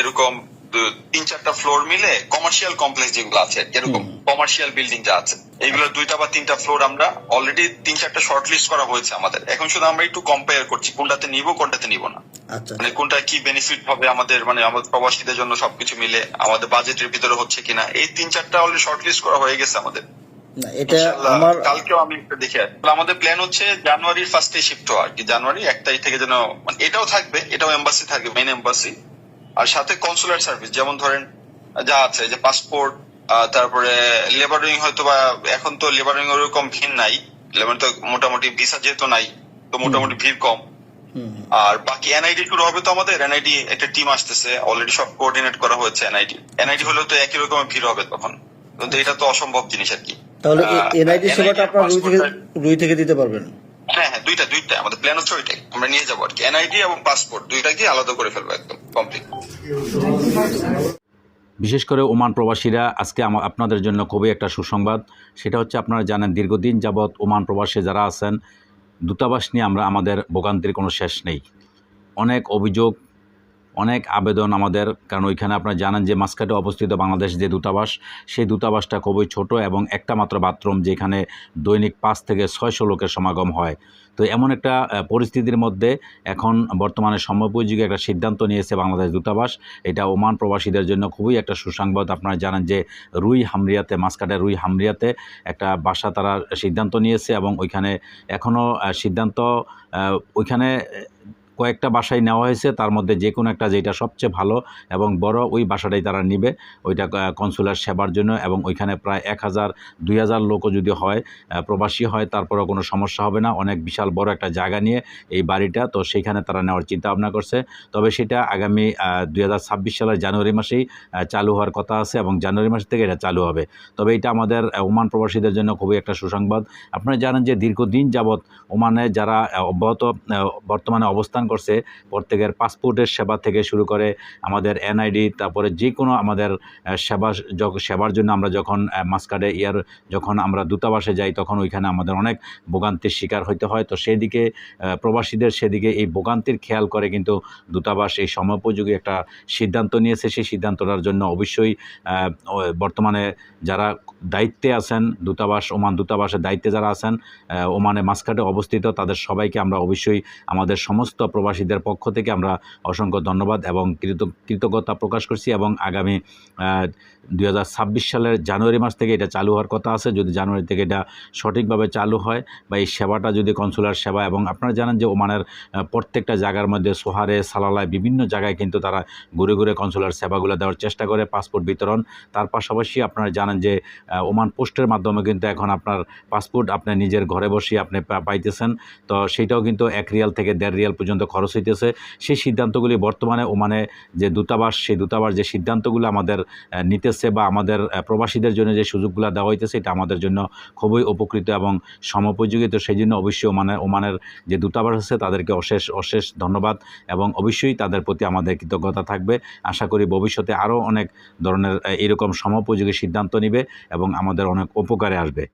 এরকম তিন চারটা ফ্লোর মিলে কমার্শিয়াল কমপ্লেক্স যেগুলো আছে এরকম কমার্শিয়াল বিল্ডিং যা আছে। এইগুলো দুইটা বা তিনটা ফ্লোর আমরা অলরেডি তিন চারটা শর্ট লিস্ট করা হয়েছে আমাদের। এখন শুধু আমরা একটু কম্পেয়ার করছি কোনটাতে নিব কোনটাতে নিব না। আচ্ছা। মানে কোনটা কি বেনিফিট হবে আমাদের মানে আমাদের প্রবাসীদের জন্য সবকিছু মিলে আমাদের বাজেটের ভিতরে হচ্ছে কিনা এই তিন চারটা অলরেডি শর্ট লিস্ট করা হয়ে গেছে আমাদের। এটা আমার কালকেও আমি একটা দেখে। আমাদের প্ল্যান হচ্ছে জানুয়ারির ফার্স্টে শিফট হওয়া আর কি। জানুয়ারি এক তারিখ থেকে যেন মানে এটাও থাকবে এটাও এম্বাসি থাকবে মেইন এম্বাসি আর সাথে কনসুলার সার্ভিস যেমন ধরেন যা আছে যে পাসপোর্ট তারপরে লেবারিং হয়তো বা এখন তো লেবারিং ওরকম ভিড় নাই লেবারিং তো মোটামুটি ভিসা যেহেতু নাই তো মোটামুটি ভিড় কম। আর বাকি এনআইডি শুরু হবে তো আমাদের এনআইডি একটা টিম আসতেছে অলরেডি সব কোঅর্ডিনেট করা হয়েছে এনআইডি এনআইডি হলেও তো একই রকমের ভিড় হবে তখন কিন্তু এটা তো অসম্ভব জিনিস আর কি। তাহলে এনআইডি সেবাটা আপনার রুই থেকে রুই থেকে দিতে পারবেন? হ্যাঁ হ্যাঁ দুইটা দুইটা আমাদের প্ল্যান হচ্ছে ওইটাই আমরা নিয়ে যাব আর কি এনআইডি এবং পাসপোর্ট দুইটাকে আলাদা করে ফেলব একদম কমপ্লিট বিশেষ করে ওমান প্রবাসীরা আজকে আপনাদের জন্য খুবই একটা সুসংবাদ। সেটা হচ্ছে আপনারা জানেন, দীর্ঘদিন যাবৎ ওমান প্রবাসী যারা আছেন, দূতাবাস নিয়ে আমরা আমাদের ভোগান্তির কোনো শেষ নেই। অনেক অভিযোগ অনেক আবেদন আমাদের, কারণ ওইখানে আপনারা জানেন যে মাসকাটে অবস্থিত বাংলাদেশ যে দূতাবাস, সেই দূতাবাসটা খুবই ছোট এবং একটা মাত্র বাথরুম যেখানে দৈনিক পাঁচ থেকে ছয়শো লোকের সমাগম হয়। তো এমন একটা পরিস্থিতির মধ্যে এখন বর্তমানে সময়োপযোগী একটা সিদ্ধান্ত নিয়েছে বাংলাদেশ দূতাবাস। এটা ওমান প্রবাসীদের জন্য খুবই একটা সুসংবাদ। আপনারা জানেন যে রুই হামরিয়াতে মাসকাটের রুই হামরিয়াতে একটা বাসা তারা সিদ্ধান্ত নিয়েছে এবং ওইখানে এখনও সিদ্ধান্ত ওইখানে কয়েকটা বাসায় নেওয়া হয়েছে, তার মধ্যে যে কোনো একটা যেটা সবচেয়ে ভালো এবং বড় ওই বাসাটাই তারা নিবে। ওইটা কনসুলার সেবার জন্য এবং ওইখানে প্রায় এক হাজার, দুই হাজার লোকও যদি হয় প্রবাসী হয়, তারপরেও কোনো সমস্যা হবে না। অনেক বিশাল বড় একটা জায়গা নিয়ে এই বাড়িটা, তো সেইখানে তারা নেওয়ার চিন্তা ভাবনা করছে। তবে সেটা আগামী দুই হাজার ছাব্বিশ সালের জানুয়ারি মাসেই চালু হওয়ার কথা আছে এবং জানুয়ারি মাস থেকে এটা চালু হবে। তবে এটা আমাদের ওমান প্রবাসীদের জন্য খুবই একটা সুসংবাদ। আপনারা জানেন যে দীর্ঘদিন যাবৎ ওমানে যারা অব্যাহত বর্তমানে অবস্থান করছে, প্রত্যেকের পাসপোর্টের সেবা থেকে শুরু করে আমাদের এনআইডি তারপরে যে কোনো আমাদের সেবা সেবার জন্য আমরা যখন মাসকাডে ইয়ার যখন আমরা দূতাবাসে যাই, তখন ওইখানে আমাদের অনেক ভোগান্তির শিকার হইতে হয়। তো সেই দিকে প্রবাসীদের সেদিকে এই ভোগান্তির খেয়াল করে কিন্তু দূতাবাস এই সময়োপযোগী একটা সিদ্ধান্ত নিয়েছে। সেই সিদ্ধান্তটার জন্য অবশ্যই বর্তমানে যারা দায়িত্বে আছেন, দূতাবাস, ওমান দূতাবাসের দায়িত্বে যারা আছেন ওমানে মাসকাটে অবস্থিত, তাদের সবাইকে আমরা অবশ্যই আমাদের সমস্ত প্রবাসীদের পক্ষ থেকে আমরা অসংখ্য ধন্যবাদ এবং কৃত- কৃতজ্ঞতা প্রকাশ করছি এবং আগামী দু হাজার ছাব্বিশ সালের জানুয়ারি মাস থেকে এটা চালু হওয়ার কথা আছে। যদি জানুয়ারি থেকে এটা সঠিকভাবে চালু হয় বা এই সেবাটা যদি কনসুলার সেবা এবং আপনারা জানেন যে ওমানের প্রত্যেকটা জায়গার মধ্যে সোহারে, সালালায় বিভিন্ন জায়গায় কিন্তু তারা ঘুরে ঘুরে কনসুলার সেবাগুলো দেওয়ার চেষ্টা করে, পাসপোর্ট বিতরণ। তার পাশাপাশি আপনারা জানেন যে ওমান পোস্টের মাধ্যমে কিন্তু এখন আপনার পাসপোর্ট আপনি নিজের ঘরে বসে আপনি পাইতেছেন। তো সেটাও কিন্তু এক রিয়াল থেকে দেড় রিয়াল পর্যন্ত খরচ হইতেছে, সেই সিদ্ধান্তগুলি বর্তমানে ওমানে যে দূতাবাস, সেই দূতাবাস যে সিদ্ধান্তগুলো আমাদের নিতেছে বা আমাদের প্রবাসীদের জন্য যে সুযোগগুলো দেওয়া হইতেছে, এটা আমাদের জন্য খুবই উপকৃত এবং সমোপযোগী তো সেই জন্য অবশ্যই ওমানের ওমানের যে দূতাবাস আছে, তাদেরকে অশেষ অশেষ ধন্যবাদ এবং অবশ্যই তাদের প্রতি আমাদের কৃতজ্ঞতা থাকবে। আশা করি ভবিষ্যতে আরও অনেক ধরনের এরকম সমোপযোগী সিদ্ধান্ত নিবে এবং আমাদের অনেক উপকারে আসবে।